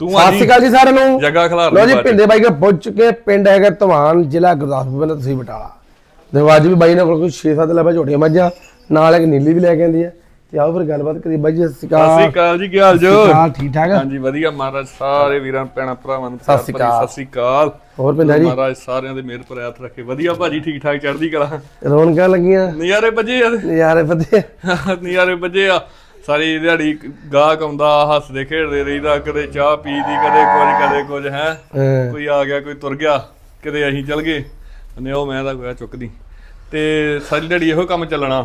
ਤੂੰ ਸਤਿ ਸ਼੍ਰੀ ਅਕਾਲ ਜੀ ਸਾਰਿਆਂ ਨੂੰ। ਜੱਗਾ ਖਿਲਾਰ ਲੋ ਜੀ। ਪਿੰਡੇ ਬਾਈ ਕੇ ਪਹੁੰਚ ਚੁੱਕੇ ਪਿੰਡ ਹੈਗਾ ਧਵਾਨ ਜ਼ਿਲ੍ਹਾ ਗੁਰਦਾਸਪੁਰ ਪਿੰਡ ਤੁਸੀਂ ਬਟਾਲਾ। ਦੇਖੋ ਅੱਜ ਵੀ ਬਾਈ ਨੇ ਕੋਲ ਕੋਈ 6-7 ਲੈਵਾ ਝੋਟੀਆਂ ਮੱਝਾਂ ਨਾਲ ਇੱਕ ਨੀਲੀ ਵੀ ਲੈ ਕੇ ਆਂਦੀ ਹੈ ਤੇ ਆਓ ਫਿਰ ਗੱਲਬਾਤ ਕਰੀ ਬਾਈ ਜੀ ਸਤਿ ਸ਼੍ਰੀ ਸਤਿ ਸ਼੍ਰੀ ਅਕਾਲ ਅਕਾਲ ਜੀ ਕੀ ਹਾਲ ਜੋ ਹਾਂ ਠੀਕ ਠਾਕ? ਹਾਂਜੀ ਵਧੀਆ ਮਹਾਰਾਜ ਸਾਰੇ ਵੀਰਾਂ ਭੈਣਾਂ ਭਰਾਵਾਂ ਨੂੰ ਸਤਿ ਸ਼੍ਰੀ ਅਕਾਲ। ਸਤਿ ਸ਼੍ਰੀ ਅਕਾਲ। ਹੋਰ ਪਿੰਡਾ ਜੀ? ਮਹਾਰਾਜ ਸਾਰਿਆਂ ਦੇ ਮਿਹਰ ਪਰ ਹੱਥ ਰੱਖੇ। ਵਧੀਆ ਭਾਜੀ ਠੀਕ ਠਾਕ ਚੜ੍ਹਦੀ ਕਲਾ। ਰੌਣਕਾਂ ਲੱਗੀਆਂ। ਨਜ਼ਾਰੇ ਵੱਜੇ ਆ ਨਜ਼ਾਰੇ ਪਤੇ ਨਜ਼ਾਰੇ ਵੱਜੇ ਆ। ਸਾਰੀ ਦਿਹਾੜੀ ਗਾਹਕ ਆਉਂਦਾ ਹੱਸਦੇ ਖੇਡਦੇ ਰਹੀਦਾ ਕਦੇ ਚਾਹ ਪੀ ਦੀ ਕਦੇ ਕੁਝ ਕਦੇ ਕੁਝ ਹੈ? ਕੋਈ ਆ ਗਿਆ ਕੋਈ ਤੁਰ ਗਿਆ ਕਿਤੇ ਅਸੀਂ ਚੱਲ ਗਏ। ਨੇ ਉਹ ਮੈਂ ਤਾਂ ਕੋਈ ਚੁੱਕਦੀ। ਤੇ ਸਾਰੀ ਦਿਹਾੜੀ ਇਹੋ ਕੰਮ ਚੱਲਣਾ।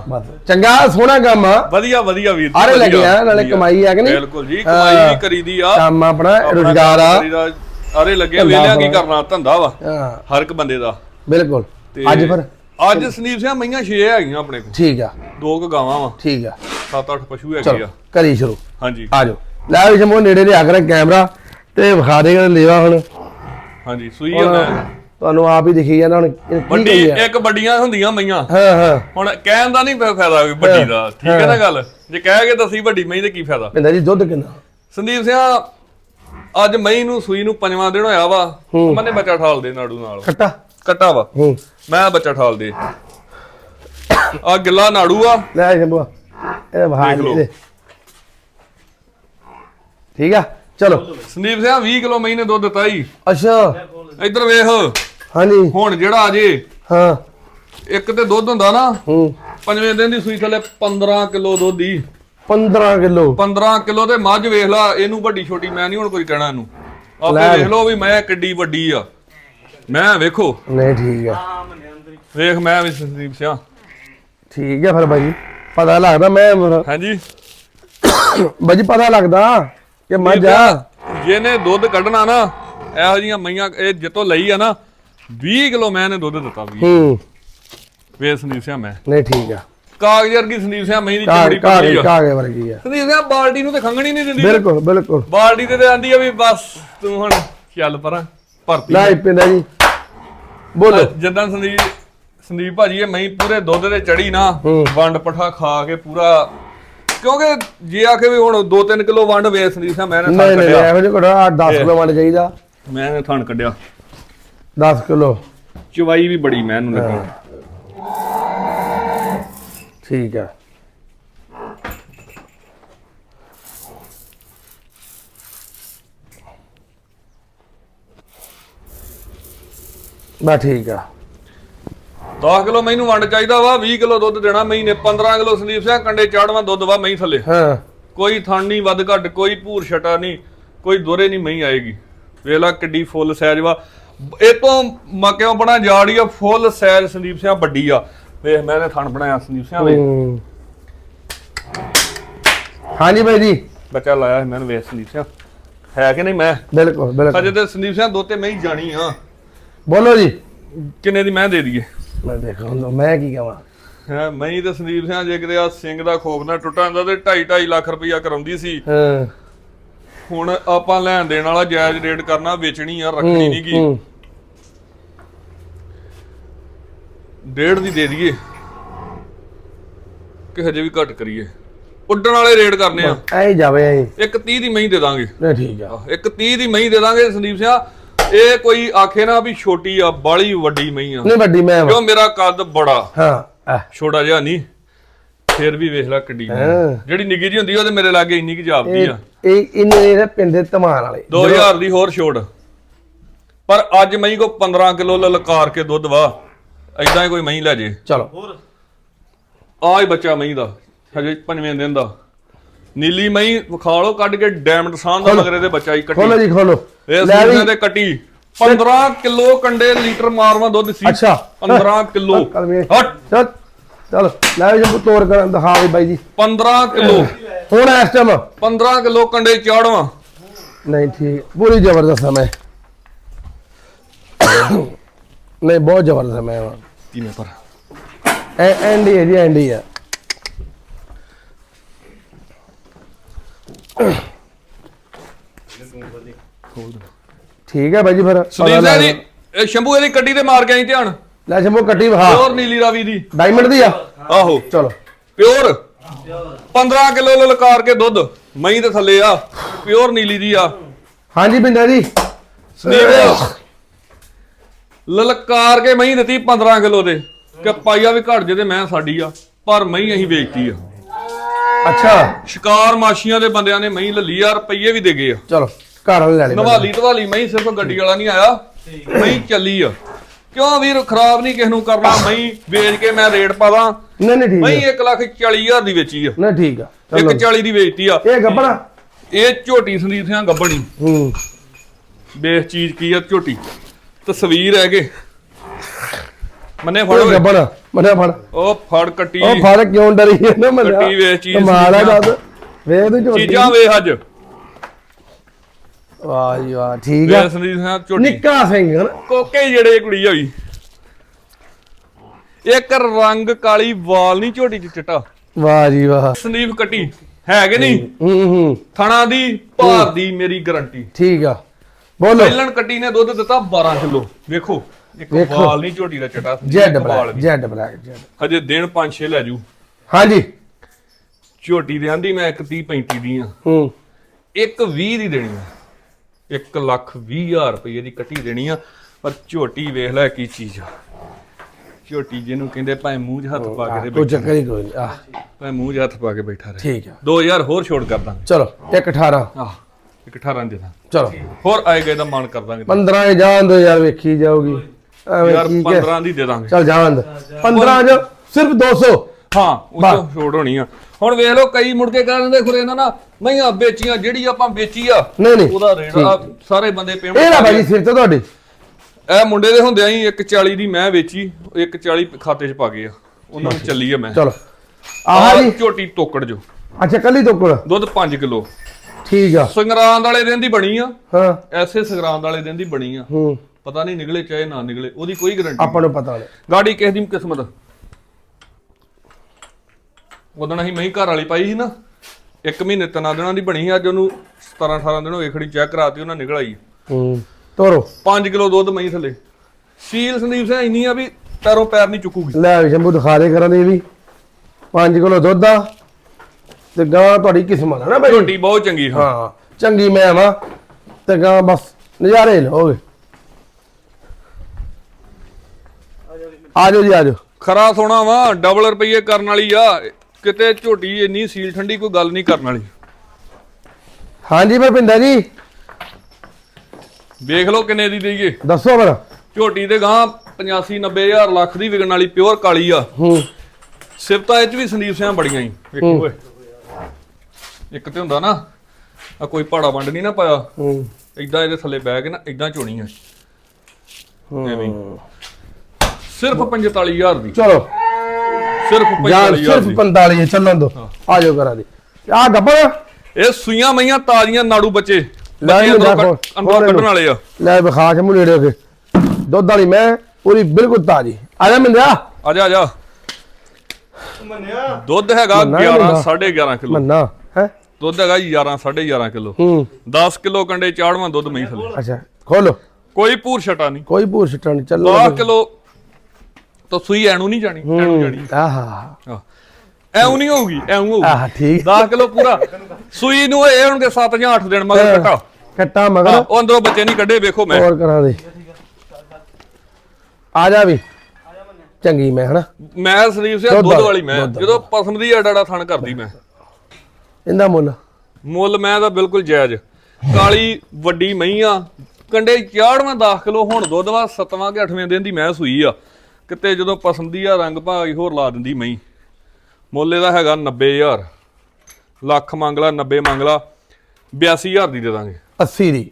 ਚੰਗਾ ਸੋਹਣਾ ਕੰਮ ਆ। ਵਧੀਆ ਵਧੀਆ ਵੀਰ ਆਰੇ ਵਧੀਆ, ਲੱਗੇ ਆ, ਨਾਲੇ। ਕਮਾਈ ਆ ਕਿ ਨਹੀਂ? ਬਿਲਕੁਲ ਜੀ ਕਮਾਈ। ਵੀ ਕਰੀਦੀ ਆ। ਕੰਮ ਆਪਣਾ ਰੋਜ਼ਗਾਰ ਆ। ਆਰੇ ਲੱਗੇ ਧੰਦਾ ਵੇਲਿਆਂ ਕੀ। ਕਰਨਾ? ਧੰਦਾ ਵਾ। ਹਰ ਇੱਕ ਬੰਦੇ ਦਾ। ਬਿਲਕੁਲ। ਅੱਜ ਫਿਰ? ਅੱਜ ਸੰਦੀਪ ਸਿੰਘ ਮਈਆਂ 6 ਹੈਗੀਆਂ ਆਪਣੇ ਕੋਲ। ਠੀਕ ਆ। ਦੋ ਕੁ ਗਾਵਾਂ ਵਾ। ਠੀਕ ਆ। 7-8 ਪਸ਼ੂ ਹੈਗੇ ਚਲੋ ਆ। ਕਰੀ ਸ਼ੁਰੂ। ਹਾਂਜੀ। ਆ ਜਾਓ। ਲੈ ਵੀ ਜਮੋ ਨੇੜੇ ਲਿਆ ਕਰ ਕੈਮਰਾ ਤੇ ਵਿਖਾ ਦੇਗਾ ਲੇਵਾ ਹੁਣ। ਹਾਂਜੀ ਸੂਈ ਆ ਮੈਂ ਤੁਹਾਨੂੰ ਆਪ ਹੀ ਦਿਖੀ ਜਾਂਦਾ ਹੁਣ ਇਹ ਕੀ ਵੱਡੀ? ਇੱਕ ਵੱਡੀਆਂ ਹੁੰਦੀਆਂ ਮਈਆਂ। ਹਾਂ ਹਾਂ। ਹੁਣ ਕਹਿਣ ਦਾ ਨਹੀਂ ਫਾਇਦਾ ਕੋਈ ਵੱਡੀ ਦਾ। ਠੀਕ ਹੈ ਨਾ ਗੱਲ? ਜੇ ਕਹਿ ਕੇ ਦੱਸੀ ਵੱਡੀ ਮਈ ਤੇ ਕੀ ਫਾਇਦਾ? ਪਿੰਦਾ ਜੀ ਦੁੱਧ ਕਿੰਨਾ? ਸੰਦੀਪ ਸਿੰਘ ਅੱਜ ਮਈ ਨੂੰ ਸੂਈ ਨੂੰ ਪੰਜਵਾਂ ਦਿਨ ਹੋਇਆ ਵਾ। ਮਨੇ ਬੱਚਾ ਠਾਲ ਦੇ ਨਾੜੂ ਨਾਲ। ਖੱਟਾ? ਕੱਟਾ ਵਾ। ਹੂੰ। ਮੈਂ ਬੱਚਾ ਠਾਲ ਦੇ। ਆ ਗਿੱਲਾ ਨਾੜੂ ਆ। ਲੈ ਜੰਬੂਆ ਇਹ ਵਿਖਾ ਦੇਖ ਲਓ। ਦੇ ਠੀਕ ਆ ਚਲੋ। ਸੰਦੀਪ ਸਿੰਘ 20 ਕਿਲੋ ਮਈ ਨੇ ਦੁੱਧ ਦਿੱਤਾ ਹੀ ਅੱਛਾ। ਇੱਧਰ ਵੇਖ। ਹਾਂਜੀ। ਹੁਣ ਜਿਹੜਾ ਅਜੇ ਹਾਂ। ਇੱਕ ਤੇ ਦੁੱਧ ਹੁੰਦਾ ਨਾ ਹੂੰ। ਪੰਜਵੇਂ ਦਿਨ ਦੀ ਸੂਈ ਥੱਲੇ 15 ਕਿਲੋ ਦੁੱਧ ਹੀ 15 ਕਿਲੋ। 15 ਕਿਲੋ ਤੇ ਮੱਝ ਵੇਖ ਲਾ ਇਹਨੂੰ ਵੱਡੀ ਛੋਟੀ ਮੈਂ ਨਹੀਂ ਹੁਣ ਕੋਈ ਕਹਿਣਾ ਇਹਨੂੰ। ਲੈ। ਆਪੇ ਵੇਖ ਲਓ ਵੀ ਮੈਂ ਕਿੱਡੀ ਵੱਡੀ ਆ। ਮੈਂ ਵੇਖੋ। ਨਹੀਂ ਠੀਕ ਆ। ਵੇਖ ਮੈਂ ਵੀ ਸੰਦੀਪ ਸਿੰਘ ਠੀਕ ਆ ਫਿਰ ਬਾਈ ਪਤਾ ਲੱਗਦਾ ਮੈਂ ਹਾਂਜੀ। ਬਾਜੀ ਪਤਾ ਲੱਗਦਾ ਕਿ ਮੱਝ ਆ ਜਿਹਨੇ ਦੁੱਧ ਕੱਢਣਾ ਨਾ ਇਹੋ ਜੀਆਂ ਮਈਆਂ ਇਹ ਜਿੱਤੋਂ ਲਈ ਆ ਨਾ 20 ਕਿਲੋ ਮੈਂ ਨੇ ਦੁੱਧ ਦਿੱਤਾ ਵੀ ਹੂੰ। ਵੇ ਸੰਦੀਪ ਸਿੰਘ ਮੈਂ। ਨਹੀਂ ਠੀਕ ਆ। ਕਾਗਜ਼ ਵਰਗੀ ਸੰਦੀਪ ਸਿੰਘ ਮਈ ਦੀ ਚਮੜੀ ਕਾਗੇ ਆ। ਕਾਗੇ ਵਰਗੀ ਆ। ਸੰਦੀਪ ਸਿੰਘ ਬਾਲਟੀ ਨੂੰ ਤੇ ਖੰਗਣੀ ਨਹੀਂ ਦਿੰਦੀ। ਬਿਲਕੁਲ ਬਿਲਕੁਲ। ਬਾਲਟੀ ਤੇ ਆਂਦੀ ਆ ਵੀ ਬਸ ਤੂੰ ਹੁਣ ਚੱਲ ਪਰਾਂ ਭਰਤੀ ਲੈ ਪਿੰਦਾ ਜੀ। ਬੋਲੋ। ਜਿੱਦਾਂ ਸੰਦੀਪ ਸੰਦੀਪ ਭਾਜੀ ਇਹ ਮਈ ਪੂਰੇ ਦੁੱਧ ਤੇ ਚੜੀ ਨਾ। ਵੰਡ ਪਠਾ ਖਾ ਕੇ ਪੂਰਾ। ਕਿਉਂਕਿ ਜੇ ਆਖੇ ਵੀ ਹੁਣ 2-3 ਕਿਲੋ ਵੰਡ ਵੇ ਸੰਦੀਪ ਸਿੰਘ ਮੈਂ ਨੇ ਨਹੀਂ ਥਣ ਨਹੀਂ ਕੱਢਿਆ। ਇਹੋ ਜਿਹਾ ਘੜਾ 10 ਕਿਲੋ ਵੰਡ ਚਾਹੀਦਾ। ਮੈਂ ਨੇ ਥਣ ਕੱਢਿਆ। 10 ਕਿਲੋ। ਚਵਾਈ ਵੀ ਬੜੀ ਮੈਂ ਨੂੰ ਲੱਗੀ। ਠੀਕ ਆ। ਬਾ ਠੀਕ ਆ। 10 ਕਿਲੋ ਮੈਨੂੰ ਵੰਡ ਚਾਹੀਦਾ ਵਾ 20 ਕਿਲੋ ਦੁੱਧ ਦੇਣਾ ਮਈ ਨੇ 15 ਕਿਲੋ ਸੰਦੀਪ ਸਿੰਘ ਕੰਡੇ ਚਾੜਵਾ ਦੁੱਧ ਵਾ ਮਈ ਥੱਲੇ। ਹਾਂ। ਕੋਈ ਥਣ ਨਹੀਂ ਵੱਧ ਘੱਟ ਕੋਈ ਭੂਰ ਛਟਾ ਨਹੀਂ ਕੋਈ ਦੋਰੇ ਨਹੀਂ ਮਈ ਆਏਗੀ। ਵੇਖ ਲਾ ਕਿੱਡੀ ਫੁੱਲ ਸਾਈਜ਼ ਵਾ। ਇਹ ਤੋਂ ਮੱਕਿਆਂ ਬਣਾ ਜਾੜੀ ਆ ਫੁੱਲ ਸਾਈਜ਼ ਸੰਦੀਪ ਸਿੰਘ ਵੱਡੀ ਆ। ਵੇਖ ਮੈਂ ਨੇ ਥਣ ਬਣਾਇਆ ਸੰਦੀਪ ਸਿੰਘ ਵੇ। ਹਾਂਜੀ ਬਾਈ ਜੀ। ਬੱਚਾ ਲਾਇਆ ਮੈਨੂੰ ਵੇਖ ਸੰਦੀਪ ਸਿੰਘ ਹੈ ਕਿ ਨਹੀਂ ਮੈਂ? ਬਿਲਕੁਲ ਬਿਲਕੁਲ। ਅਜੇ ਤੇ ਸੰਦੀਪ ਸਿੰਘ ਦੋ ਤੇ ਮੈਂ ਹੀ ਜਾਣੀ ਆ। ਬੋਲੋ ਜੀ। ਕਿੰਨੇ ਦੀ ਮੈਂ ਦੇ ਦਈਏ? ਮੈਂ ਦੇਖੋ ਹੁਣ ਮੈਂ ਕੀ ਕਹਾਂ। ਹੈ ਮੈਂ ਹੀ ਤੇ ਸੰਦੀਪ ਸਿੰਘ ਜੇ ਕਿਤੇ ਆ ਸਿੰਘ ਦਾ ਖੋਪ ਨਾ ਟੁੱਟਾ ਹੁੰਦਾ ਤੇ 2.5 2.5 ਲੱਖ ਰੁਪਈਆ ਕਰਾਉਂਦੀ ਸੀ। ਹਾਂ। ਹੁਣ ਆਪਾਂ ਲੈਣ ਦੇਣ ਵਾਲਾ ਜਾਇਜ਼ ਰੇਟ ਕਰਨਾ ਵੇਚਣੀ ਆ ਰੱਖਣੀ ਨਹੀਂ ਗੀ। ਡੇਢ ਦੀ ਦੇ ਦਈਏ। ਕਿ ਹਜੇ ਵੀ ਘੱਟ ਕਰੀਏ। ਉੱਡਣ ਵਾਲੇ ਰੇਟ ਕਰਨੇ ਆ। ਐ ਜਾਵੇ ਐ। ਇੱਕ 30 ਦੀ ਮਹੀਂ ਦੇ ਦਾਂਗੇ। ਨਹੀਂ ਠੀਕ ਆ। ਇੱਕ 30 ਦੀ ਮਹੀਂ ਦੇ ਦਾਂਗੇ ਸੰਦੀਪ ਸਿੰਘ। ਇਹ ਕੋਈ ਆਖੇ ਨਾ ਵੀ ਛੋਟੀ ਆ ਬਾਲੀ ਵੱਡੀ ਮਹੀਂ ਆ। ਨਹੀਂ ਵੱਡੀ ਮੈਂ ਵਾਂ। ਕਿਉਂ ਮੇਰਾ ਕੱਦ ਬੜਾ? ਹਾਂ। ਛੋਟਾ ਜਿਹਾ ਨਹੀਂ। ਫਿਰ ਵੀ ਵੇਖ ਲੈ ਕਿੱਡੀ। ਹਾਂ। ਜਿਹੜੀ ਨਿੱਗੀ ਜੀ ਹੁੰਦੀ ਆ, ਉਹਦੇ ਮੇਰੇ ਲਾਗੇ ਇੰਨੀ ਕਿ ਜਾਪਦੀ ਇਹ ਆ। ਇਹ ਇਹਨੇ ਇਹਦੇ ਪਿੰਡ ਦੇ ਧਮਾਨ ਵਾਲੇ। 2000 ਦੀ ਹੋਰ ਛੋਟ। ਪਰ ਅੱਜ ਮਹੀਂ ਕੋ 15 ਕਿਲੋ ਲਲਕਾਰ ਕੇ ਦੁੱਧ ਵਾ। ਐਦਾਂ ਹੀ ਕੋਈ ਮਹੀਂ ਲੈ ਜੇ। ਚਲੋ। ਆ ਹੀ ਬੱਚਾ ਮਹੀਂ ਦਾ। ਹਜੇ ਪੰਜਵੇਂ ਦਿਨ ਦਾ। ਨੀਲੀ ਮਹੀਂ ਵਿਖਾ ਲਓ ਕੱਢ ਕੇ ਡਾਇਮੰਡ ਸਾਹ ਦਾ ਮਗਰੇ ਦੇ ਬੱਚਾ ਹੀ ਕੱਟੀ। ਖੋਲੋ ਜੀ ਖੋਲੋ। ਇਹ ਲੈ ਵੀ। ਕੱਟੀ। 15 ਕਿਲੋ ਕੰਡੇ ਲੀਟਰ ਮਾਰਵਾ ਦੁੱਧ ਸੀ। ਅੱਛਾ। 15 ਕਿਲੋ। ਹਟ। ਚੱਲ ਚਲ ਲੈ ਜੀ ਤੋਰ ਕਰ ਦਿਖਾ ਵੀ ਬਾਈ ਜੀ। 15 ਕਿਲੋ। ਹੁਣ ਇਸ ਟਾਈਮ 15 ਕਿਲੋ ਕੰਡੇ ਚਾੜਵਾ। ਨਹੀਂ ਠੀਕ ਪੂਰੀ ਜ਼ਬਰਦਸਤ ਹੈ ਮੈਂ। ਨਹੀਂ ਬਹੁਤ ਜ਼ਬਰਦਸਤ ਹੈ ਮੈਂ। ਕਿਵੇਂ ਪਰ। ਐ ਐਂਡੀ ਹੈ ਜੀ ਐਂਡੀ ਹੈ। ਠੀਕ ਹੈ ਬਾਈ ਜੀ ਫਿਰ। ਸੁਨੀਲ ਸਿੰਘ ਜੀ ਇਹ ਸ਼ੰਭੂ ਇਹਦੀ ਕੱਟੀ ਤੇ ਮਾਰ ਕੇ ਆਈ ਧਿਆਨ। ਲੈ ਸ਼ੰਭੂ ਕੱਟੀ ਵਹਾ ਪਿਓਰ ਨੀਲੀ ਰਾਵੀ ਦੀ। ਡਾਇਮੰਡ ਦੀ ਆ? ਆਹੋ। ਚਲੋ। ਪਿਓਰ। 15 ਕਿਲੋ ਲਲਕਾਰ ਕੇ ਦੁੱਧ ਮਹੀਂ ਦੇ ਥੱਲੇ ਆ। ਪਿਓਰ ਨੀਲੀ ਦੀ ਆ। ਹਾਂਜੀ ਪਿੰਡਾ ਜੀ। ਸੰਦੀਪ ਲਲਕਾਰ ਕੇ ਮਹੀਂ ਦਿੱਤੀ 15 ਕਿਲੋ ਦੇ। ਕਿ ਪਾਈਆ ਵੀ ਘਟ ਜੇ ਤੇ ਮੈਂ ਸਾਡੀ ਆ। ਪਰ ਮਹੀਂ ਅਸੀਂ ਵੇਚਤੀ ਆ। ਅੱਛਾ। ਸ਼ਿਕਾਰ ਮਾਸ਼ੀਆਂ ਦੇ ਬੰਦਿਆਂ ਨੇ ਮਹੀਂ ਲੱਲੀ ਆ ਰੁਪਈਏ ਵੀ ਦੇ ਗਏ ਆ। ਚਲੋ। ਘਰ ਵਾਲੇ ਲੈ ਲੈ ਨਵਾਲੀ ਧਵਾਲੀ ਮਹੀਂ ਸਿਰਫ ਗੱਡੀ ਵਾਲਾ ਨਹੀਂ ਆਇਆ ਮਹੀਂ ਚੱਲੀ ਆ। ਕਿਉਂ ਵੀਰ ਖਰਾਬ ਨਹੀਂ ਕਿਸ ਨੂੰ ਕਰਨਾ? ਮਹੀਂ ਵੇਚ ਕੇ ਮੈਂ ਰੇਟ ਪਾਵਾਂ ਨਹੀਂ ਨਹੀਂ ਠੀਕ ਹੈ 1 ਲੱਖ 40 ਹਜ਼ਾਰ ਦੀ ਵੇਚੀ ਆ। ਨਹੀਂ ਠੀਕ ਆ। ਚਲੋ। 1 40 ਦੀ ਵੇਚਤੀ ਆ। ਇਹ ਗੱਬਣਾ ਇਹ ਝੋਟੀ ਸੰਦੀਪ ਸਿੰਘ ਗੱਬਣੀ। ਹੂੰ। ਬੇਸ ਚੀਜ਼ ਕੀ ਆ ਝੋਟੀ? ਤਸਵੀਰ ਹੈਗੇ। ਮੰਨੇ ਫੜੋ ਗੱਬਣਾ ਮਨੇ ਫੜ। ਉਹ ਫੜ ਕੱਟੀ। ਉਹ ਫੜ ਕਿਉਂ ਡਰੀ ਨਾ ਮਨੇ ਕੱਟੀ ਵੇਚ ਚੀਜ਼ ਸੀਗੀਆਂ। ਜਦ। ਵੇਖ ਤੂੰ ਝੋਟੀ। ਚੀਜ਼ਾਂ ਵੇਖ ਅੱਜ। ਵਾਹ ਜੀ ਵਾਹ ਠੀਕ ਆ। ਸੰਦੀਪ ਸਿੰਘ ਝੋਟੀ। ਨਿੱਕਾ ਸਿੰਘ ਹੈ ਨਾ ਕੋਕੇ ਜਿਹੜੇ ਕੁੜੀ ਹੋਈ ਇੱਕ ਰੰਗ ਕਾਲੀ ਵਾਲ ਨਹੀਂ ਝੋਟੀ ਚ ਚਿੱਟਾ। ਵਾਹ ਜੀ ਵਾਹ। ਸੰਦੀਪ ਕੱਟੀ ਹੈ ਕਿ ਨਹੀਂ? ਹੂੰ ਹੂੰ ਥਣਾ ਦੀ ਭਾਰ ਦੀ ਮੇਰੀ ਗਾਰੰਟੀ। ਠੀਕ ਆ। ਬੋਲੋ। ਪਹਿਲਣ ਕੱਟੀ ਨੇ ਦੁੱਧ ਦਿੱਤਾ 12 ਕਿਲੋ। ਵੇਖੋ ਇੱਕ। ਵਾਲ ਨਹੀਂ ਝੋਟੀ ਦਾ ਚਿੱਟਾ jet black. Jet black jet. ਹਜੇ ਦਿਨ 5-6 ਲੈ ਜੂ। ਹਾਂਜੀ। ਝੋਟੀ ਦੇ ਆਂਦੀ ਮੈਂ ਇੱਕ 30 35 ਦੀ ਆ। ਹੂੰ। ਇੱਕ 20 ਦੀ ਦੇਣੀ ਆ। 1 ਲੱਖ 20 ਹਜ਼ਾਰ ਰੁਪਏ ਦੀ ਕੱਟੀ ਦੇਣੀ ਆ। ਪਰ ਝੋਟੀ ਵੇਖ ਲੈ ਕੀ ਚੀਜ਼ ਆ। ਝੋਟੀ ਜਿਹਨੂੰ ਕਹਿੰਦੇ ਭਾਵੇਂ ਮੂੰਹ 'ਚ ਹੱਥ ਪਾ ਕੇ ਤੇ ਕੋਈ ਬੈਠਾ ਚੱਕਰ ਹੀ ਕੋਈ ਨਹੀਂ। ਭਾਵੇਂ ਮੂੰਹ 'ਚ ਹੱਥ ਪਾ ਕੇ ਬੈਠਾ ਰਹੇ। ਠੀਕ ਆ। 2000 ਹੋਰ ਛੋੜ ਕਰ ਦਾਂਗੇ। ਚਲੋ 1 18 ਆਹ ਇੱਕ 18 ਦੇ ਦਾਂ ਚਲੋ। ਹੋਰ ਆਏ ਗਏ ਦਾ ਮਾਨ ਕਰ ਦਾਂਗੇ। 15 ਇਹ ਜਾਣ ਦੋ ਯਾਰ ਵੇਖੀ ਜਾਊਗੀ। ਐਵੇਂ ਯਾਰ ਕੀ ਕਹਿ 15 ਦੀ ਦੇ ਦਾਂਗੇ। ਚਲ ਜਾਣ ਦੋ। 15 ਜੋ ਸਿਰਫ 200 ਹਾਂ ਉਹ ਤੋਂ ਛੋੜ ਹੋਣੀ ਆ। ਹੁਣ ਵੇਖ ਲਓ ਕਈ ਮੁੜ ਕੇ ਕਹਿੰਦੇ ਖੁਰੇ ਨਾ ਨਾ ਮਈਆਂ ਵੇਚੀਆਂ ਜਿਹੜੀ ਆਪਾਂ ਵੇਚੀ ਆ ਨਹੀਂ ਨਹੀਂ। ਉਹਦਾ ਰੇਟ ਆ ਸਾਰੇ ਬੰਦੇ ਇਹ ਨਾ ਪੇਮੈਂਟ ਭਾਜੀ ਸਿਰ ਤੇ ਤੁਹਾਡੇ। ਇਹ ਮੁੰਡੇ ਦੇ ਹੁੰਦਿਆਂ ਹੀ 140 ਦੀ ਮੈਂ ਵੇਚੀ 140 ਖਾਤੇ 'ਚ ਪਾ ਗਏ ਆ। ਉਹਨਾਂ ਨੂੰ ਚੱਲੀ ਆ ਮੈਂ। ਚਲੋ। ਆਹ ਜੀ। ਝੋਟੀ ਤੋਕੜ ਜੋ। ਅੱਛਾ ਕੱਲੀ ਕੋਲ ਦੁੱਧ 5 ਕਿਲੋ। ਠੀਕ ਆ। ਸੰਗਰਾਂਦ ਵਾਲੇ ਦਿਨ ਦੀ ਬਣੀ ਆ। ਹਾਂ। ਐਸੇ ਸੰਗਰਾਂਦ ਵਾਲੇ ਦਿਨ ਦੀ ਬਣੀ ਆ। ਹੂੰ। ਪਤਾ ਨਹੀਂ ਨਿਕਲੇ ਚਾਹੇ ਨਾ ਨਿਕਲੇ ਉਹਦੀ ਕੋਈ ਗਾਰੰਟੀ ਆਪਾਂ ਨੂੰ ਪਤਾ ਨਹੀਂ ਗਾੜੀ ਕਿਸ ਦੀ ਕਿਸਮਤ। ਉਦੋਂ ਅਸੀਂ ਮਹੀਂ ਘਰ ਵਾਲੀ ਪਾਈ ਸੀ ਨਾ ਇੱਕ ਮਹੀਨੇ ਤਿੰਨਾਂ ਦਿਨਾਂ ਦੀ ਬਣੀ ਸੀ ਅੱਜ ਉਹਨੂੰ 17 18 ਦਿਨ ਹੋਏ ਖੜੀ ਚੈੱਕ ਕਰਾਤੀ ਉਹਨਾਂ ਨਿਕਲ ਆਈ। ਹੂੰ ਤੋਰੋ। 5 ਕਿਲੋ ਦੁੱਧ ਮਹੀਂ ਥੱਲੇ। ਸੀਲ ਸੰਦੀਪ ਸਿੰਘ ਇੰਨੀ ਆ ਵੀ ਪੈਰੋਂ ਪੈਰ ਨਹੀਂ ਚੁੱਕੂਗੀ। ਲੈ ਵੀ ਸ਼ੰਭੂ ਦਿਖਾ ਦੇ ਕਰਾਂ ਦੇ ਵੀ। 5 ਕਿਲੋ ਦੁੱਧ ਆ ਤੇ ਗਾਂ ਤੁਹਾਡੀ ਕਿਸਮਤ ਹੈ ਨਾ ਭਾਈ ਝੋਟੀ ਬਹੁਤ ਚੰਗੀ ਹਾਂ ਹਾਂ ਚੰਗੀ ਮੈਂ ਵਾ ਤੇ ਗਾਂ ਬਸ ਨਜ਼ਾਰੇ ਲਓਗੇ ਆਜੋ ਜੀ ਆਜੋ ਖਰਾ ਸੋਣਾ ਵਾ ਡਬਲ ਰੁਪਏ ਕਰਨ ਵਾਲੀ ਆ। ਕਿਤੇ ਝੋਟੀ ਇੰਨੀ ਸੀਲ ਠੰਡੀ ਕੋਈ ਗੱਲ ਨਹੀਂ ਕਰਨ ਵਾਲੀ। ਹਾਂਜੀ ਭਪਿੰਦਰ ਜੀ। ਵੇਖ ਲਓ ਕਿੰਨੇ ਦੀ ਦੇਈਏ। ਦੱਸੋ ਫਿਰ। ਝੋਟੀ ਦੇ ਗਾਂ 85 90000 ਲੱਖ ਦੀ ਵਿਕਣ ਵਾਲੀ ਪਿਓਰ ਕਾਲੀ ਆ। ਹੂੰ। ਸਿਫਤਾਂ ਇਹ ਚ ਵੀ ਸੰਦੀਪ ਸਿੰਘ ਬੜੀਆਂ ਹੀ ਵੇਖੋ ਓਏ। ਇੱਕ ਤੇ ਹੁੰਦਾ ਨਾ ਆ ਕੋਈ ਪਹਾੜਾ ਵੰਡ ਨਹੀਂ ਨਾ ਪਾਇਆ। ਹੂੰ। ਇਦਾਂ ਇਹਦੇ ਥੱਲੇ ਬਹਿ ਕੇ ਨਾ ਇਦਾਂ ਚੋਣੀ ਆ। ਐਵੇਂ। ਹੀ। ਸਿਰਫ 45000 ਦੀ। ਚਲੋ। ਸਿਰਫ ਜਾਨ 45000 ਸਿਰਫ ਦੀ। 45 ਹੈ। ਚੱਲਣ ਦੋ ਆਜੋ ਕਰਾਂ ਦੇ। ਆ ਗੱਬਰ ਇਹ ਸੂਈਆਂ ਮਈਆਂ ਤਾਜ਼ੀਆਂ ਨਾੜੂ ਬੱਚੇ। ਲੈ ਬੱਚੇ ਇਹਨੂੰ ਅੰਦਰੋਂ ਦੇਖੋ, ਕੱਢ- ਅੰਦਰੋਂ ਹੋਰ ਇਹਨੂੰ। ਕੱਢਣ ਵਾਲੇ ਆ। ਲੈ ਵਿਖਾ ਕੇ ਮੁੰਡੇ ਕੇ। ਦੁੱਧ ਵਾਲੀ ਮੈਂ ਪੂਰੀ ਬਿਲਕੁਲ ਤਾਜੀ। ਆ ਜਾ ਮਿੰਦਿਆ। ਆ ਜਾ ਆ ਜਾ। ਦੁੱਧ ਹੈਗਾ ਮੰਨਾ 11 ਮੰਨਾ। 11.5 ਕਿਲੋ। ਮੰਨਾ ਹੈ? ਦੁੱਧ ਹੈਗਾ 11 11.5 ਕਿਲੋ। ਹੂੰ। 10 ਕਿਲੋ ਕੰਡੇ ਚਾੜਵਾਂ ਦੁੱਧ ਮਈ ਥੱਲੇ। ਅੱਛਾ ਖੋਲੋ। ਕੋਈ ਪੂਰ ਛਟਾ ਨਹੀਂ। ਕੋਈ ਭੂਰ ਛਟਾ ਨਹੀਂ ਚੱਲ। 10 ਕਿਲੋ ਤਾਂ ਸੂਈ ਐਨੂੰ ਨਹੀਂ ਜਾਣੀ ਐਨੂੰ ਜਾਣੀ। ਆਹਾ। ਐਉਂ ਨਹੀਂ ਹੋਊਗੀ ਐਉਂ ਹੋਊਗੀ ਆਹ ਠੀਕ। 10 ਕਿਲੋ ਪੂਰਾ। ਸੂਈ ਨੂੰ ਇਹ ਹੋਣਗੇ 7 ਜਾਂ 8 ਦਿਨ ਮਗਰ ਕੱਟਾ। ਕੱਟਾ ਮਗਰ। ਉਹ ਅੰਦਰੋਂ ਬੱਚੇ ਨਹੀਂ ਕੱਢੇ ਵੇਖੋ ਮੈਂ। ਹੋਰ ਕਰਾਂ ਦੇ। ਆ ਜਾ ਵੀ। ਚੰਗੀ ਮੈਂ ਹਨਾ? ਮੈਂ ਸਰੀਰ ਸੇ ਦੁੱਧ ਵਾਲੀ, ਮੈਂ। ਜਦੋਂ ਪਸਮ ਦੀ ਅਡਾੜਾ ਥਣ ਕਰਦੀ ਮੈਂ। ਇਹਦਾ ਮੁੱਲ? ਮੁੱਲ ਮੈਂ ਤਾਂ ਬਿਲਕੁਲ ਜਾਇਜ਼। ਕਾਲੀ ਵੱਡੀ ਮਹੀਂ ਆ ਕੰਡੇ ਚਾੜਵਾਂ 10 ਕਿਲੋ ਹੁਣ ਦੁੱਧ ਵਾ 7ਵਾਂ ਕਿ 8ਵੇਂ ਦਿਨ ਦੀ ਮੈਂ ਸੂਈ ਆ। ਕਿਤੇ ਜਦੋਂ ਪਸੰਦੀ ਆ ਰੰਗ ਭਾਈ ਹੋਰ ਲਾ ਦਿੰਦੀ ਮਹੀਂ। ਮੁੱਲ ਇਹਦਾ ਹੈਗਾ 90000 ਲੱਖ ਮੰਗ ਲਾ 90 ਮੰਗ ਲਾ 82000 ਦੀ ਦੇ ਦਾਂਗੇ। 80 ਦੀ।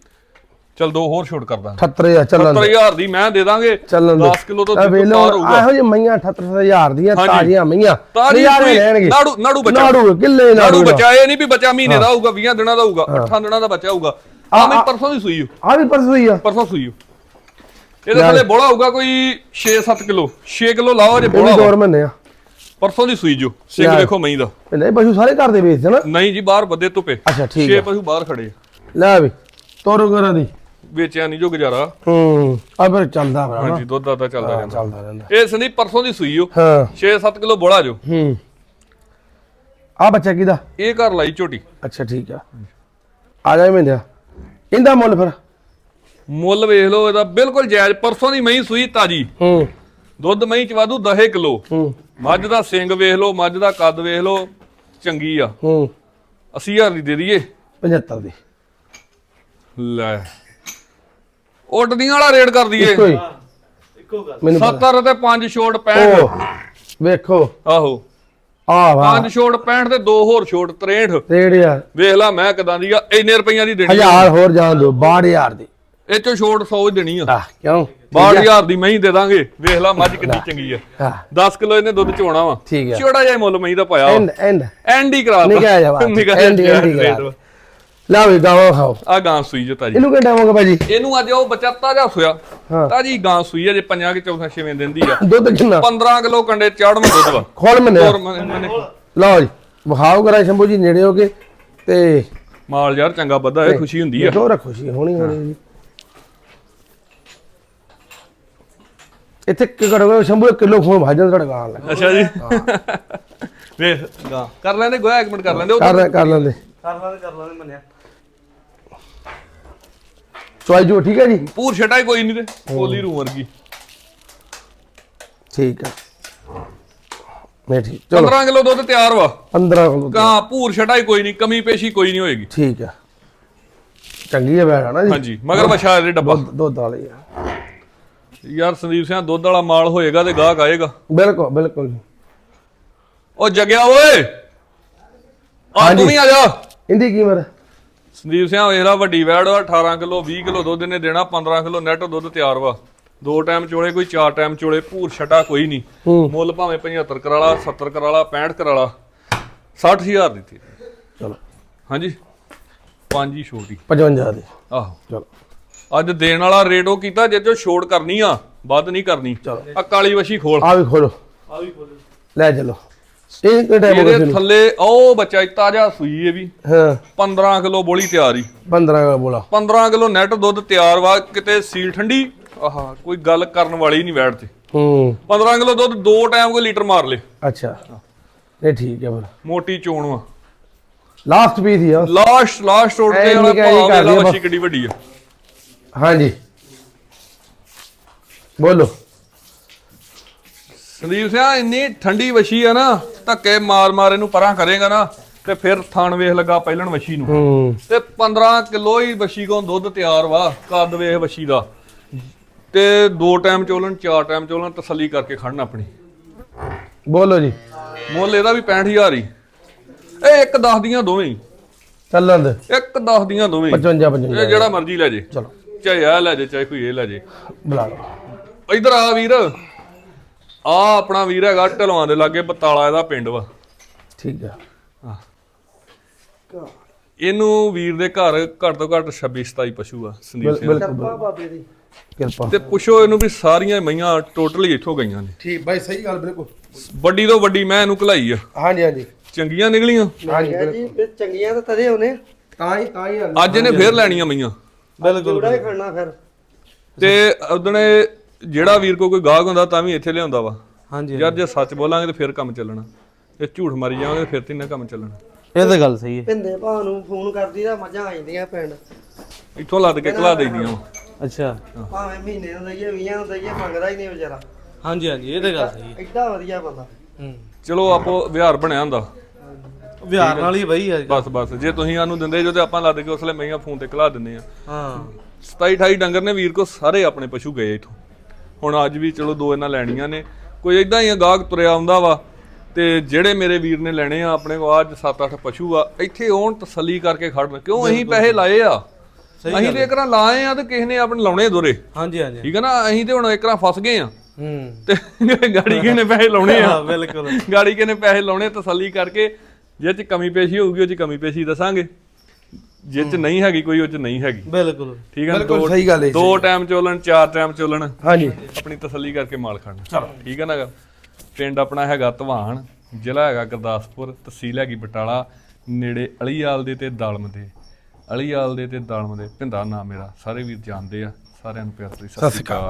ਚਲ ਦੋ ਹੋਰ ਛੋਟ ਕਰ ਦਾਂਗੇ। 78000 ਚੱਲਣ ਦੇ। 70000 ਦੀ ਮੈਂ ਦੇ ਦਾਂਗੇ। ਚੱਲਣ ਦੇ। 10 ਕਿਲੋ ਤੋਂ ਆ ਵੇਖ ਲਓ, ਪਾਰ ਹੋਊਗਾ ਇਹੋ ਜਿਹੇ ਮਈਆਂ 78000 ਦੀਆਂ। ਤਾਜ਼ੀਆਂ ਮਈਆਂ ਨਜ਼ਾਰੇ ਸੂਈ, ਲੈਣਗੇ। ਨਾੜੂ ਨਾੜੂ ਬੱਚਾ। ਨਾੜੂ ਕਿੱਲੇ ਨਾੜੂ ਬੱਚਾ ਇਹ ਨਹੀਂ ਵੀ ਬੱਚਾ ਮਹੀਨੇ ਦਾ ਹੋਊਗਾ 20 ਦਿਨਾਂ ਦਾ ਹੋਊਗਾ 8 ਦਿਨਾਂ ਦਾ ਬੱਚਾ ਹੋਊਗਾ ਆ ਮੈਂ ਪਰਸੋਂ ਦੀ ਸੂਈ ਆ ਵੀ ਪਰਸੋਂ ਹੀ ਆ। ਪਰਸੋਂ ਸੂਈ। ਇਹਦੇ ਥੱਲੇ ਬੋਲਾ ਹੋਊਗਾ ਕੋਈ 6-7 ਕਿਲੋ। 6 ਕਿਲੋ ਲਾਓ ਜੇ ਬੋਲਾ ਦੌਰ ਮਹੀਨੇ ਆ। ਪਰਸੋਂ ਦੀ ਸੂਈ ਜੋ ਸਿੰਘ। ਦੇਖੋ ਮਈ ਦਾ। ਨਹੀਂ ਪਸ਼ੂ ਸਾਰੇ ਘਰ ਦੇ ਵੇਚਦੇ ਨਾ। ਨਹੀਂ ਜੀ ਬਾਹਰ ਬੱਦੇ ਧੁੱਪੇ। ਅੱਛਾ ਠੀਕ 6 ਆ। ਪਸ਼ੂ ਬਾਹਰ ਖੜੇ। ਲੈ ਵੀ ਤੋਰੋ ਕਰਾਂ ਦੀ। ਵੇਚਿਆ ਨਹੀਂ ਜੋ ਗੁਜ਼ਾਰਾ। ਹੂੰ ਆ ਫਿਰ ਚੱਲਦਾ ਭਰਾ ਹਾਂਜੀ ਦੁੱਧ ਦਾ ਤਾਂ ਚੱਲਦਾ ਰਹਿੰਦਾ। ਚੱਲਦਾ ਰਹਿੰਦਾ। ਇਹ ਸੰਦੀ ਪਰਸੋਂ ਦੀ ਸੂਈ ਓ ਹਾਂ। 6-7 ਕਿਲੋ ਬੋਲਾ ਜੋ। ਹੂੰ। ਆ ਬੱਚਾ ਕਿਹਦਾ? ਇਹ ਘਰ ਲਾਈ ਝੋਟੀ। ਅੱਛਾ ਠੀਕ ਆ। ਆ ਜਾ ਮਿੰਦਿਆ ਇਹਦਾ ਮੁੱਲ ਫਿਰ? ਮੁੱਲ ਵੇਖ ਲਓ ਇਹਦਾ ਬਿਲਕੁਲ ਜਾਇਜ਼ ਪਰਸੋਂ ਦੀ ਮਹੀਂ ਸੂਈ ਤਾਜੀ। ਹੂੰ। ਦੁੱਧ ਮਹੀਂ ਚ ਵਾਧੂ 10 ਕਿਲੋ। ਹੂੰ। ਮੱਝ ਦਾ ਸਿੰਘ ਵੇਖ ਲਓ ਮੱਝ ਦਾ ਕੱਦ ਵੇਖ ਲਓ ਚੰਗੀ ਆ। ਹੂੰ। 80000 ਦੀ ਦੇ ਦਈਏ। 75 ਦੀ। ਲੈ। ਉੱਡਦੀਆਂ ਵਾਲਾ ਰੇਟ ਕਰ ਦਈਏ। ਇੱਕੋ ਹੀ। ਇੱਕੋ ਗੱਲ। ਮੈਨੂੰ ਪਤਾ। 70 ਤੇ 5 ਛੋਟ 65 ਉਹ ਵੇਖੋ। ਆਹੋ। ਆ ਵਾ। 5 ਛੋਟ 65 ਤੇ ਦੋ ਹੋਰ ਛੋਟ 63 ਰੇੜ ਯਾਰ ਵੇਖ ਲਾ ਮੈਂ ਕਿਦਾਂ ਦੀ ਆ ਇੰਨੇ ਰੁਪਈਆਂ ਦੀ ਦੇਣੀ। ਹਜ਼ਾਰ ਹੋਰ ਜਾਣ ਦੋ 62000 ਦੀ। ਇਹ ਚੋਂ ਛੋਟ 100 ਹੀ ਦੇਣੀ ਆ। ਕਿਉਂ? 62000 ਦੀ ਮਹੀਂ ਦੇ ਦਾਂਗੇ। ਵੇਖ ਲਾ ਮੱਝ ਕਿੰਨੀ ਚੰਗੀ ਆ। ਹਾਂ। 10 ਕਿਲੋ ਇਹਨੇ ਦੁੱਧ ਚੋਣਾ ਵਾ। ਠੀਕ ਆ। ਛੋਟਾ ਜਿਹਾ ਮੁੱਲ ਮਹੀਂ ਦਾ ਪਾਇਆ ਐਂਡ ਐਂਡ। ਐਂਡ ਹੀ ਕਰਾ ਨਿਗਾਹ ਜਾ ਐਂਡ ਐਂਡ ਜਾ ਲਾ ਵੀ। ਗਾਵਾਂ ਖਾਓ। ਆ ਗਾਂ ਸੂਈ ਜੋ ਤਾਜੀ। ਇਹਨੂੰ ਕਿੰਨਾ ਹੋਗਾ ਭਾਜੀ? ਇਹਨੂੰ ਅੱਜ ਉਹ ਬੱਚਾ ਤਾਜਾ ਸੋਇਆ। ਹਾਂ। ਤਾਜੀ ਗਾਂ ਸੂਈ ਆ ਜੇ ਪੰਜਾਂ ਕਿ ਚੌਥਾ ਛੇਵੇਂ ਦਿਨ ਦੀ ਆ। ਦੁੱਧ ਕਿੰਨਾ? 15 ਕਿਲੋ ਕੰਡੇ ਚਾੜਵੇਂ ਦੁੱਧ ਵਾ। ਖੋਲ ਹੋਰ ਮੈਨੇ ਲਓ ਜੀ ਵਿਖਾਓ ਕਰਾਂ ਸ਼ੰਭੂ ਜੀ ਨੇੜੇ ਹੋ ਕੇ ਤੇ ਮਾਲ ਯਾਰ ਚੰਗਾ ਵੱਧਾ ਇਹ ਖੁਸ਼ੀ ਹੁੰਦੀ ਆ। ਦੇਖੋ ਰੱਖੋ ਸੀ ਹੋਣੀ ਹੋਣੀ ਜੀ। ਇੱਥੇ ਕੀ ਕਰੋਗੇ? ਸ਼ੰਭੂ ਇੱਕ ਕਿਲੋ ਖੂਨ ਭਾਜਣ ਤੁਹਾਡੇ ਗਾਂ ਲੱਗ ਅੱਛਾ ਜੀ। ਵੇਖ। ਗਾਂ ਕਰ ਲੈਂਦੇ ਗੋਇਆ ਇੱਕ ਮਿੰਟ ਕਰ ਲੈਂਦੇ ਉਹ ਕਰ ਲੈ- ਕਰ ਲੈਂਦੇ। ਕਰ ਲਾਂਗੇ ਕਰ ਲਾਂਗੇ ਮੰਨਿਆ। ਚੁਆਈ ਜੋ ਠੀਕ ਹੈ ਜੀ? ਪੂਰ ਛਟਾ ਹੀ ਕੋਈ ਨਹੀਂ ਤੇ ਕੋਲੀ ਰੂ ਵਰਗੀ। ਠੀਕ ਹੈ। ਮੈਂ ਠੀਕ ਚਲੋ। 15 ਕਿਲੋ ਦੁੱਧ ਤਿਆਰ ਵਾ। 15 ਕਿਲੋ ਗਾਂ ਪੂਰ ਛਟਾ ਹੀ ਕੋਈ ਨਹੀਂ ਕਮੀ ਪੇਸ਼ੀ ਕੋਈ ਨਹੀਂ ਹੋਏਗੀ। ਠੀਕ ਹੈ। ਚੰਗੀ ਹੈ ਬੈਠਾ ਨਾ ਜੀ। ਹਾਂਜੀ ਮਗਰ ਵਛਾ ਦੇ ਡੱਬਾ। ਦੁੱਧ ਦੁੱਧ ਵਾਲੀ ਆ। ਯਾਰ ਸੰਦੀਪ ਸਿੰਘ ਦੁੱਧ ਵਾਲਾ ਮਾਲ ਹੋਏਗਾ ਤੇ ਗਾਹਕ ਆਏਗਾ। ਬਿਲਕੁਲ ਬਿਲਕੁਲ। ਉਹ ਜਗਿਆ ਓਏ। ਆ। ਤੂੰ ਵੀ ਆ ਜਾ। ਇਹਦੀ ਕੀਮਤ ਸੰਦੀਪ ਸਿੰਘ ਵੇਖ ਲਾ ਵੱਡੀ ਵੈੜ ਵਾ 18 ਕਿਲੋ 20 ਕਿਲੋ ਦੁੱਧ ਇਹਨੇ ਦੇਣਾ 15 ਕਿਲੋ ਨੈਟ ਦੁੱਧ ਤਿਆਰ ਵਾ। ਦੋ ਟਾਈਮ ਚੋਲੇ ਕੋਈ ਚਾਰ ਟਾਈਮ ਚੋਲੇ ਭੂਰ ਛਟਾ ਕੋਈ ਨਹੀਂ। ਮੁੱਲ ਭਾਵੇਂ 75 ਕਰਾਲਾ 70 ਕਰਾਲਾ 65 ਕਰਾਲਾ 60000 ਦਿੱਤੀ। ਚਲੋ। ਹਾਂਜੀ। ਪੰਜ ਹੀ ਛੋਟੀ। 55 ਦੀ। ਆਹੋ। ਚਲੋ। ਅੱਜ ਦੇਣ ਵਾਲਾ ਰੇਟ ਉਹ ਕੀਤਾ ਜੇ ਚੋ ਛੋੜ ਕਰਨੀ ਆ ਵੱਧ ਨਹੀਂ ਕਰਨੀ। ਆ ਕਾਲੀ ਵਸ਼ੀ ਖੋਲ। ਆ ਵੀ ਖੋਲੋ। ਆ ਵੀ ਖੋਲ। ਲੈ ਚਲੋ। ਇਹ ਕਿ ਟਾਈਮ ਹੋ ਗਿਆ ਇਹਦੇ ਜੀ ਥੱਲੇ ਉਹ ਬੱਚਾ ਤਾਜ਼ਾ ਸੂਈ ਇਹ ਵੀ। ਹਾਂ। 15 ਕਿਲੋ ਬੋਲੀ ਤਿਆਰ ਹੀ। 15 ਦਾ ਬੋਲਾ। 15 ਕਿਲੋ ਨੈਟ ਦੁੱਧ ਤਿਆਰ ਵਾ ਕਿਤੇ ਸੀਲ ਠੰਡੀ। ਆਹਾ ਕੋਈ ਗੱਲ ਕਰਨ ਵਾਲੀ ਨਹੀਂ ਬੈਠ ਤੇ। ਹੂੰ। 15 ਕਿਲੋ ਦੁੱਧ ਦੋ ਟਾਈਮ ਕੋਈ ਲੀਟਰ ਮਾਰ ਲੇ। ਅੱਛਾ। ਇਹ ਠੀਕ ਹੈ ਫਿਰ। ਮੋਟੀ ਚੋਣ ਵਾ। ਲਾਸਟ ਪੀਸ ਹੀ ਆ। ਲਾਸਟ ਲਾਸਟ ਰੋਡ ਤੇ ਵਾਲਾ ਭਾਅ ਵੇਲਾ। ਕਿੱਡੀ ਵੱਡੀ ਆ। ਹਾਂਜੀ। ਬੋਲੋ। ਸੰਦੀਪ ਸਿੰਘ ਇੰਨੀ ਠੰਡੀ ਵਸ਼ੀ ਆ ਨਾ ਧੱਕੇ ਮਾਰ ਮਾਰ ਇਹਨੂੰ ਪਰਾਂ ਕਰੇਗਾ ਨਾ ਤੇ ਫਿਰ ਥਣ ਵੇਖ ਲੱਗਾ ਪਹਿਲਣ ਵਸ਼ੀ ਨੂੰ। ਹੂੰ। ਤੇ 15 ਕਿਲੋ ਹੀ ਵਸ਼ੀ ਕੋਲ ਦੁੱਧ ਤਿਆਰ ਵਾ ਕੱਦ ਵੇਖ ਵਸ਼ੀ ਦਾ। ਤੇ ਦੋ ਟਾਈਮ ਚੋਲਣ ਚਾਰ ਟਾਈਮ ਚੋਲਣ ਤਸੱਲੀ ਕਰਕੇ ਖੜਨ ਆਪਣੀ। ਬੋਲੋ ਜੀ। ਮੁੱਲ ਇਹਦਾ ਵੀ 65000 ਹੀ। ਇਹ ਇੱਕ 10 ਦੀਆਂ ਦੋਵੇਂ ਹੀ। ਚੱਲਣ ਦੇ। ਇੱਕ 10 ਦੀਆਂ ਦੋਵੇਂ ਹੀ। 55 ਇਹ 55 ਜਿਹੜਾ ਮਰਜ਼ੀ ਲੈ ਜੇ। ਚਲੋ। ਚਾਹੇ ਆ ਲੈ ਜੇ ਚਾਹੇ ਕੋਈ ਇਹ ਲੈ ਜੇ। ਬੁਲਾ ਲਓ। ਇਧਰ ਆ ਵੀਰ। ਆ ਆਪਣਾ ਵੀਰ ਹੈਗਾ ਢਲਵਾਂ ਦੇ ਲਾਗੇ ਬਤਾਲਾ ਇਹਦਾ ਪਿੰਡ ਵਾ। ਠੀਕ ਹੈ ਇਹਨੂੰ ਵੀਰ ਦੇ ਘਰ ਘੱਟ ਤੋਂ ਘੱਟ 26 27 ਪਸ਼ੂ ਆ ਸੰਦੀਪ ਬਿਲ- ਸਿੰਘ। ਬਿਲਕੁਲ ਕਿਰਪਾ ਬਾਬੇ ਦੀ। ਕਿਰਪਾ। ਤੇ ਪੁੱਛੋ ਇਹਨੂੰ ਵੀ ਸਾਰੀਆਂ ਮਈਆਂ ਟੋਟਲੀ ਇੱਥੋਂ ਗਈਆਂ ਨੇ। ਠੀਕ ਬਾਈ ਸਹੀ ਗੱਲ ਬਿਲਕੁਲ। ਵੱਡੀ ਤੋਂ ਵੱਡੀ ਮੈਂ ਇਹਨੂੰ ਘਲਾਈ ਆ। ਹਾਂਜੀ ਹਾਂਜੀ। ਚੰਗੀਆਂ ਨਿਕਲੀਆਂ? ਹਾਂਜੀ ਜੀ ਫਿਰ ਚੰਗੀਆਂ ਤਾਂ ਤਦੇ ਹੋਣੇ। ਤਾਂ ਹੀ ਤਾਂ ਹੀ ਅੱਜ ਇਹਨੇ ਫੇਰ ਲੈਣੀਆਂ ਮਈਆਂ। ਬਿਲਕੁਲ ਜੂੜਾ ਹੀ ਖੜਨਾ ਫਿਰ। ਤੇ ਉਦਣੇ ਜਿਹੜਾ ਵੀਰ ਕੋ ਕੋਈ ਗਾਹਕ ਹੁੰਦਾ ਤਾਂ ਵੀ ਇੱਥੇ ਲਿਆਉਂਦਾ ਵਾ। ਹਾਂਜੀ ਯਾਰ ਜੇ ਸੱਚ ਬੋਲਾਂਗੇ ਤੇ ਫਿਰ ਕੰਮ ਚੱਲਣਾ। ਜੇ ਝੂਠ ਮਾਰੀ ਜਾਵਾਂਗੇ ਤੇ ਫਿਰ ਤੇ ਨਾ ਕੰਮ ਚੱਲਣਾ। ਇਹ ਤਾਂ ਗੱਲ ਸਹੀ ਹੈ। ਪਿੰਦੇ ਭਾ ਨੂੰ ਫੋਨ ਕਰਦੀ ਤਾਂ ਮੱਝਾਂ ਆ ਜਾਂਦੀਆਂ ਪਿੰਡ। ਇੱਥੋਂ ਲੱਦ ਕੇ ਘਲਾ ਦੇਈਦੀਆਂ ਵਾ। ਅੱਛਾ। ਭਾਵੇਂ ਮਹੀਨੇ ਨੂੰ ਦਈਏ 20 ਨੂੰ ਦਈਏ ਮੰਗਦਾ ਹੀ ਨਹੀਂ ਵਿਚਾਰਾ। ਹਾਂਜੀ ਹਾਂਜੀ ਇਹ ਤਾਂ ਗੱਲ ਸਹੀ ਹੈ। ਐਡਾ ਵਧੀਆ ਬੰਦਾ। ਹੂੰ। ਚਲੋ ਆਪੋ ਵਿਹਾਰ ਬਣਿਆ ਹੁੰਦਾ। ਵਿਹਾਰ ਨਾਲ ਹੀ ਬਈ ਅੱਜ ਬਸ ਬਸ। ਜੇ ਤੁਸੀਂ ਸਾਨੂੰ ਦਿੰਦੇ ਜੋ ਤੇ ਆਪਾਂ ਲੱਦ ਕੇ ਉਸਲੇ ਮਈਆਂ ਫੋਨ ਤੇ ਘਲਾ ਦਿੰਦੇ ਆ। ਹਾਂ। 27 28 ਡੰਗਰ ਨੇ ਵੀਰ ਕੋ ਸਾਰੇ ਆਪਣੇ ਪਸ਼ੂ ਗਏ ਇਥੋਂ। ਹੁਣ ਅੱਜ ਵੀ ਚਲੋ ਦੋ ਇਹਨਾਂ ਲੈਣੀਆਂ ਨੇ। ਕੋਈ ਇਦਾਂ ਹੀ ਗਾਹਕ ਤੁਰਿਆ ਆਉਂਦਾ ਵਾ ਤੇ ਜਿਹੜੇ ਮੇਰੇ ਵੀਰ ਨੇ ਲੈਣੇ ਆ ਆਪਣੇ ਕੋਲ ਅੱਜ 7-8 ਪਸ਼ੂ ਆ। ਇੱਥੇ ਆਉਣ ਤਸੱਲੀ ਕਰਕੇ ਖੜਨ ਕਿਉਂ ਅਸੀਂ ਪੈਸੇ ਲਾਏ ਆ? ਅਸੀਂ ਤੇ ਇਕਰਾਂ ਲਾਏ ਆ ਤੇ ਕਿਸੇ ਨੇ ਆਪਣੇ ਲਾਉਣੇ ਦੋਰੇ। ਹਾਂਜੀ ਹਾਂਜੀ। ਠੀਕ ਹੈ ਨਾ? ਅਸੀਂ ਤੇ ਹੁਣ ਇਕਰਾਂ ਫਸ ਗਏ ਆ। ਹੂੰ। ਤੇ ਗਾੜੀ ਕਿਸੇ ਨੇ ਪੈਸੇ ਲਾਉਣੇ ਆ? ਬਿਲਕੁਲ। ਗਾੜੀ ਕਿਸੇ ਨੇ ਪੈਸੇ ਲਾਉਣੇ ਤਸੱਲੀ ਕਰਕੇ ਜੇ ਚ ਕਮੀ ਪੇਸ਼ੀ ਹੋਊਗੀ ਉਹ ਚ ਕਮੀ ਪੇਸ਼ੀ ਦੱਸਾਂਗੇ। ਜੇ ਚ ਨਹੀਂ ਹੈਗੀ ਕੋਈ ਉਹ ਚ ਨਹੀਂ ਹੈਗੀ। ਬਿਲਕੁਲ। ਠੀਕ ਹੈ? ਬਿਲਕੁਲ ਦੋ ਸਹੀ ਗੱਲ ਹੈ। ਦੋ ਟਾਈਮ ਚੋਲਣ ਚਾਰ ਟਾਈਮ ਚੋਲਣ। ਹਾਂਜੀ। ਆਪਣੀ ਤਸੱਲੀ ਕਰਕੇ ਮਾਲ ਖਾਣਾ। ਚਲੋ। ਠੀਕ ਹੈ ਨਾ ਗਾ? ਪਿੰਡ ਆਪਣਾ ਹੈਗਾ ਧਵਾਨ ਜ਼ਿਲ੍ਹਾ ਹੈਗਾ ਗੁਰਦਾਸਪੁਰ ਤਹਿਸੀਲ ਹੈਗੀ ਬਟਾਲਾ ਨੇੜੇ ਅਲੀਆਲ ਦੇ ਤੇ ਦਾਲਮ ਦੇ। ਅਲੀਆਲ ਦੇ ਤੇ ਦਾਲਮ ਦੇ ਪਿੰਦਾ ਨਾਮ ਮੇਰਾ। ਸਾਰੇ ਵੀਰ ਜਾਣਦੇ ਆ ਸਾਰਿਆਂ ਨੂੰ ਪਿਆਰ ਭਰੀ ਸਤਿ ਸ਼੍ਰੀ ਅਕਾਲ।